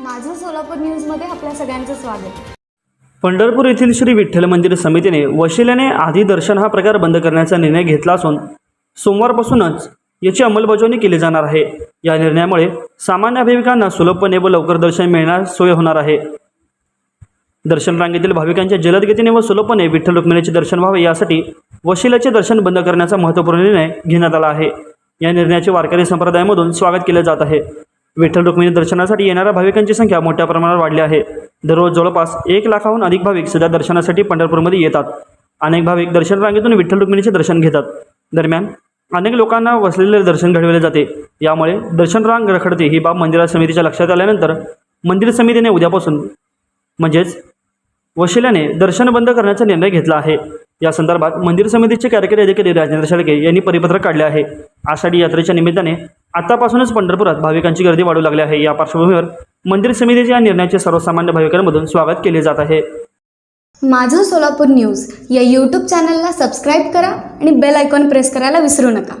माझं सोलापूर न्यूजमध्ये आपल्या सगळ्यांचं स्वागत. पंढरपूर येथील श्री विठ्ठल मंदिर समितीने वशिल्याने आधी दर्शन हा प्रकार बंद करण्याचा निर्णय घेतला असून सोमवारपासूनच याची अंमलबजावणी केली जाणार आहे. या निर्णयामुळे सामान्य भाविकांना सुलभपणे व लवकर दर्शन मिळण्यास सोय होणार आहे. दर्शन रांगेतील भाविकांच्या जलद गतीने व सुलभपणे विठ्ठल रुक्मिणीचे दर्शन व्हावे यासाठी वशिल्याचे दर्शन बंद करण्याचा महत्त्वपूर्ण निर्णय घेण्यात आला आहे. या निर्णयाचे वारकरी संप्रदायामधून स्वागत केले जात आहे. विठ्ठल रुक्मिणी दर्शनासाठी येणाऱ्या भाविकांची संख्या मोठ्या प्रमाणात वाढली आहे. दररोज जवळपास एक लाखाहून अधिक भाविक सध्या दर्शनासाठी पंढरपूरमध्ये येतात. अनेक भाविक दर्शन रांगेतून विठ्ठल रुक्मिणीचे दर्शन घेतात. दरम्यान अनेक लोकांना वसलेले दर्शन घडविले जाते. यामुळे दर्शन रांग रखडते ही बाब मंदिरा समितीच्या लक्षात आल्यानंतर मंदिर समितीने उद्यापासून म्हणजेच वशिल्याने दर्शन बंद करण्याचा निर्णय घेतला आहे. या संदर्भात मंदिर समितीचे कार्यकारी अधिकारी राजेंद्र शेळके यांनी परिपत्रक काढले आहे. आषाढी यात्रेच्या निमित्ताने आतापासूनच पंढरपुरात भाविकांची गर्दी वाढू लागली आहे. या पार्श्वभूमीवर मंदिर समितीच्या या निर्णयाचे सर्वसामान्य भाविकांमधून स्वागत केले जात आहे. माझं सोलापूर न्यूज या यूट्यूब चॅनलला सबस्क्राईब करा आणि बेल आयकॉन प्रेस करायला विसरू नका.